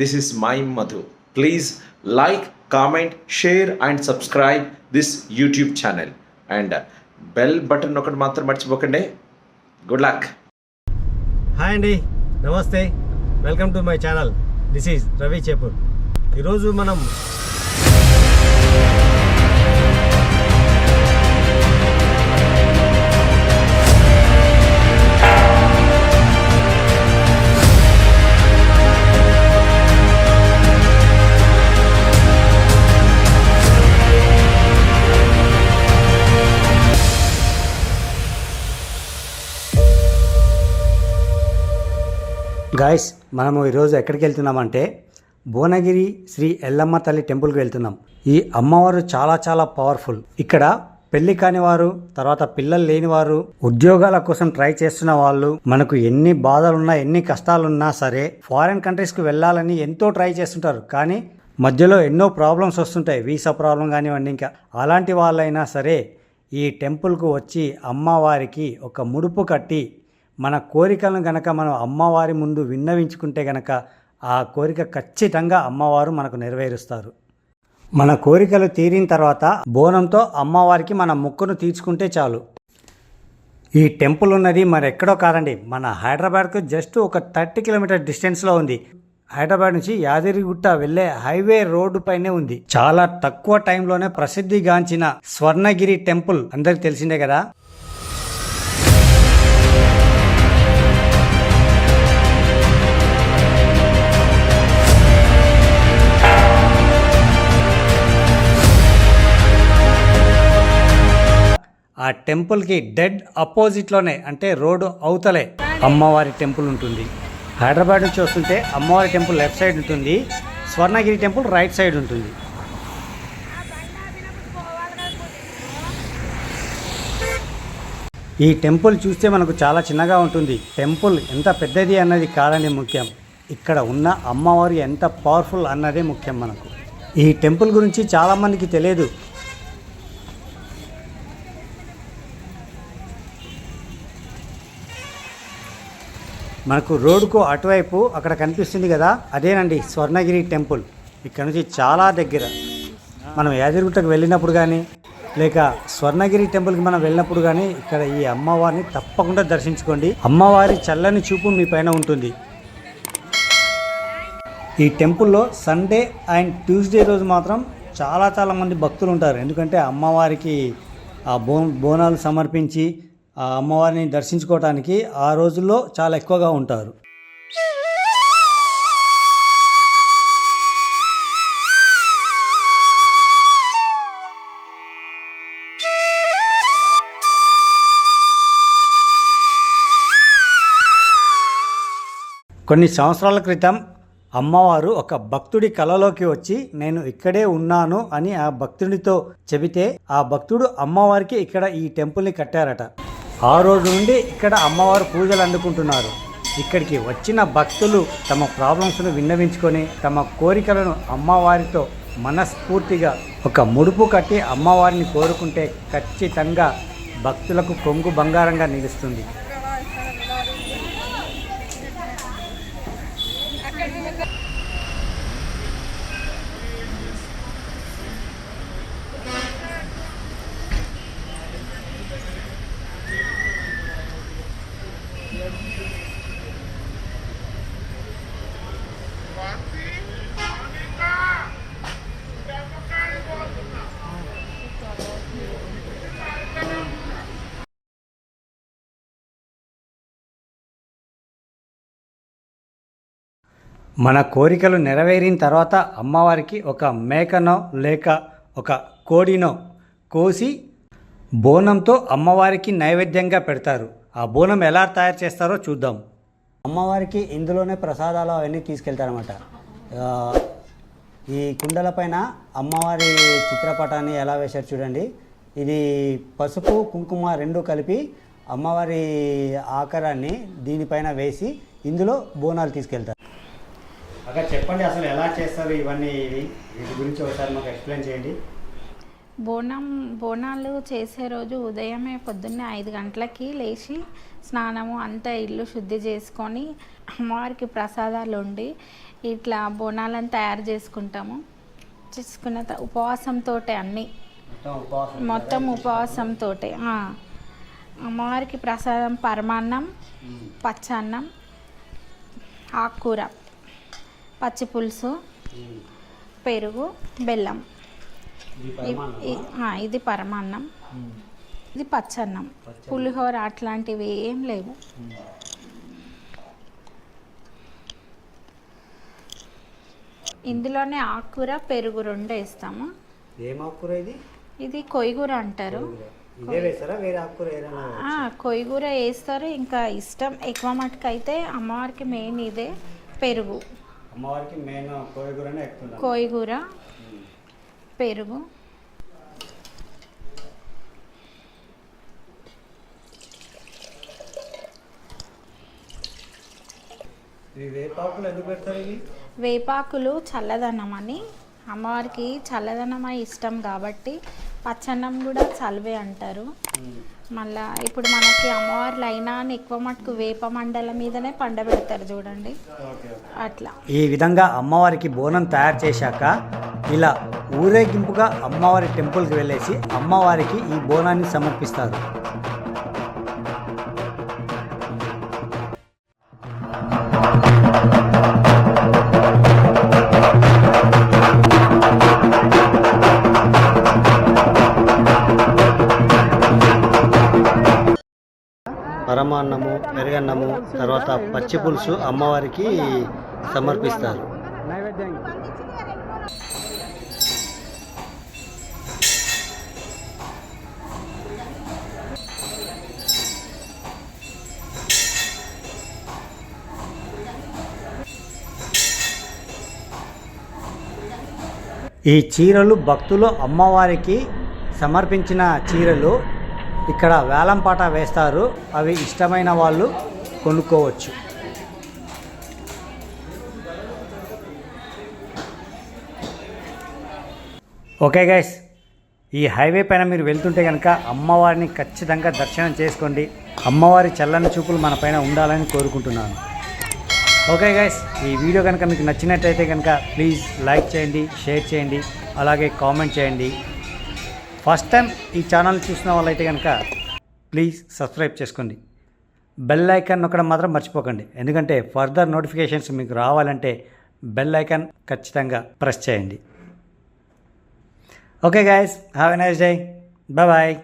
This is my Madhu please like comment share and subscribe this YouTube channel and bell button ఒకటి మాత్రం మర్చిపోకండి. Good luck hi అండి నమస్తే welcome to my channel this is Ravi చెప్పు ఈరోజు మనం guys మనము ఈరోజు ఎక్కడికి వెళ్తున్నామంటే భువనగిరి శ్రీ ఎల్లమ్మ తల్లి టెంపుల్కి వెళ్తున్నాం. ఈ అమ్మవారు చాలా చాలా పవర్ఫుల్ ఇక్కడ పెళ్ళి కాని వారు తర్వాత పిల్లలు లేని వారు ఉద్యోగాల కోసం ట్రై చేస్తున్న వాళ్ళు మనకు ఎన్ని బాధలున్నా ఎన్ని కష్టాలున్నా సరే ఫారిన్ కంట్రీస్కి వెళ్ళాలని ఎంతో ట్రై చేస్తుంటారు. కానీ మధ్యలో ఎన్నో ప్రాబ్లమ్స్ వస్తుంటాయి వీసా ప్రాబ్లం కానివ్వండి ఇంకా. అలాంటి వాళ్ళైనా సరే ఈ టెంపుల్కు వచ్చి అమ్మవారికి ఒక ముడుపు కట్టి మన కోరికలను గనక మనం అమ్మవారి ముందు విన్నవించుకుంటే గనక ఆ కోరిక ఖచ్చితంగా అమ్మవారు మనకు నెరవేరుస్తారు. మన కోరికలు తీరిన తర్వాత బోనంతో అమ్మవారికి మన ముక్కును తీర్చుకుంటే చాలు. ఈ టెంపుల్ ఉన్నది మరి ఎక్కడో కాదండి. మన హైదరాబాద్కు జస్ట్ ఒక థర్టీ కిలోమీటర్ డిస్టెన్స్లో ఉంది. హైదరాబాద్ నుంచి యాదగిరిగుట్ట వెళ్ళే హైవే రోడ్డు పైనే ఉంది. చాలా తక్కువ టైంలోనే ప్రసిద్ధిగాంచిన స్వర్ణగిరి టెంపుల్ అందరికి తెలిసిందే కదా. ఆ టెంపుల్కి డెడ్ అపోజిట్లోనే అంటే రోడ్డు అవతలే అమ్మవారి టెంపుల్ ఉంటుంది. హైదరాబాద్ నుంచి వస్తుంటే అమ్మవారి టెంపుల్ లెఫ్ట్ సైడ్ ఉంటుంది. స్వర్ణగిరి టెంపుల్ రైట్ సైడ్ ఉంటుంది. ఈ టెంపుల్ చూస్తే మనకు చాలా చిన్నగా ఉంటుంది. టెంపుల్ ఎంత పెద్దది అన్నది కాదని ముఖ్యం. ఇక్కడ ఉన్న అమ్మవారు ఎంత పవర్ఫుల్ అన్నదే ముఖ్యం మనకు. ఈ టెంపుల్ గురించి చాలామందికి తెలియదు. మనకు రోడ్డుకు అటువైపు అక్కడ కనిపిస్తుంది కదా అదేనండి స్వర్ణగిరి టెంపుల్. ఇక్కడ నుంచి చాలా దగ్గర. మనం యాదగిరిగుట్టకు వెళ్ళినప్పుడు కానీ లేక స్వర్ణగిరి టెంపుల్కి మనం వెళ్ళినప్పుడు కానీ ఇక్కడ ఈ అమ్మవారిని తప్పకుండా దర్శించుకోండి. అమ్మవారి చల్లని చూపు మీ పైన ఉంటుంది. ఈ టెంపుల్లో సండే అండ్ ట్యూస్డే రోజు మాత్రం చాలా చాలా మంది భక్తులు ఉంటారు. ఎందుకంటే అమ్మవారికి ఆ బో బోనాలు సమర్పించి ఆ అమ్మవారిని దర్శించుకోవటానికి ఆ రోజుల్లో చాలా ఎక్కువగా ఉంటారు. కొన్ని సంవత్సరాల క్రితం అమ్మవారు ఒక భక్తుడి కలలోకి వచ్చి నేను ఇక్కడే ఉన్నాను అని ఆ భక్తుడితో చెబితే ఆ భక్తుడు అమ్మవారికి ఇక్కడ ఈ టెంపుల్ని కట్టారట. ఆ రోజు నుండి ఇక్కడ అమ్మవారు పూజలు అందుకుంటున్నారు. ఇక్కడికి వచ్చిన భక్తులు తమ ప్రాబ్లమ్స్ను విన్నవించుకొని తమ కోరికలను అమ్మవారితో మనస్ఫూర్తిగా ఒక ముడుపు కట్టి అమ్మవారిని కోరుకుంటే ఖచ్చితంగా భక్తులకు కొంగు బంగారంగా నిలుస్తుంది. మన కోరికలు నెరవేరిన తర్వాత అమ్మవారికి ఒక మేకనో లేక ఒక కోడినో కోసి బోనంతో అమ్మవారికి నైవేద్యంగా పెడతారు. ఆ బోనం ఎలా తయారు చేస్తారో చూద్దాం. అమ్మవారికి ఇందులోనే ప్రసాదాలు అవన్నీ తీసుకెళ్తారనమాట ఈ కుండలపైన అమ్మవారి చిత్రపటాన్ని ఎలా వేశారు చూడండి. ఇది పసుపు కుంకుమ రెండు కలిపి అమ్మవారి ఆకారాన్ని దీనిపైన వేసి ఇందులో బోనాలు తీసుకెళ్తారు. అక్కడ చెప్పండి అసలు ఎలా చేస్తారు ఇవన్నీ ఇవి? వీటి గురించి ఒకసారి మాకు ఎక్స్ప్లెయిన్ చేయండి. బోనం బోనాలు చేసే రోజు ఉదయమే పొద్దున్నే ఐదు గంటలకి లేచి స్నానము అంతా ఇల్లు శుద్ధి చేసుకొని అమ్మవారికి ప్రసాదాలు ఉండి ఇట్లా బోనాలను తయారు చేసుకుంటాము. చేసుకున్న ఉపవాసంతో అన్నీ. మొత్తం ఉపవాసంతో అమ్మవారికి ప్రసాదం పరమాన్నం పచ్చన్నం ఆకుకూర. పచ్చి పులుసు పెరుగు బెల్లం. ఇది పరమాన్నం. ఇది పచ్చన్నం. పులిహోర అట్లాంటివి ఏం లేవు. ఇందులోనే ఆకుకూర పెరుగు రెండు వేస్తాము. ఏం ఆకుకూర ఇది? ఇది కొయ్యూర అంటారు. కొయ్యూర వేస్తారు? ఇంకా ఇష్టం ఎక్కువ మటుకు అయితే అమ్మవారికి మెయిన్ ఇదే పెరుగు. అమ్మవారికి మెయిన్ కోయగూరనే ఎక్కువ కోయిగూర పెరుగు. వేపాకులు ఎందుకు పెడతారు ఇవి? వేపాకులు చల్లదనం అని అమ్మవారికి చల్లదనం ఇష్టం కాబట్టి పచ్చన్నం కూడా చలివే అంటారు. మళ్ళా ఇప్పుడు మనకి అమ్మవార్లు అయినా అని ఎక్కువ మటుకు వేప మండల మీదనే పండబెడతారు చూడండి. అట్లా. ఈ విధంగా అమ్మవారికి బోనం తయారు చేశాక ఇలా ఊరేగింపుగా అమ్మవారి టెంపుల్కి వెళ్ళేసి అమ్మవారికి ఈ బోనాన్ని సమర్పిస్తారు. పరమాన్నము పెరగన్నము తర్వాత పచ్చి పులుసు అమ్మవారికి సమర్పిస్తారు. ఈ చీరలు భక్తులు అమ్మవారికి సమర్పించిన చీరలు ఇక్కడ వేలంపాట వేస్తారు. అవి ఇష్టమైన వాళ్ళు కొనుక్కోవచ్చు. ఓకే గైస్ ఈ హైవే పైన మీరు వెళ్తుంటే కనుక అమ్మవారిని ఖచ్చితంగా దర్శనం చేసుకోండి. అమ్మవారి చల్లని చూపులు మన పైన ఉండాలని కోరుకుంటున్నాను. ఓకే గైస్ ఈ వీడియో కనుక మీకు నచ్చినట్టయితే కనుక ప్లీజ్ లైక్ చేయండి షేర్ చేయండి అలాగే కామెంట్ చేయండి. ఫస్ట్ టైం ఈ ఛానల్ చూసిన వాళ్ళైతే కనుక ప్లీజ్ సబ్స్క్రైబ్ చేసుకోండి. బెల్ ఐకాన్ నొక్కడం మాత్రం మర్చిపోకండి. ఎందుకంటే ఫర్దర్ నోటిఫికేషన్స్ మీకు రావాలంటే బెల్ ఐకాన్ ఖచ్చితంగా ప్రెస్ చేయండి. Okay guys have a nice day bye bye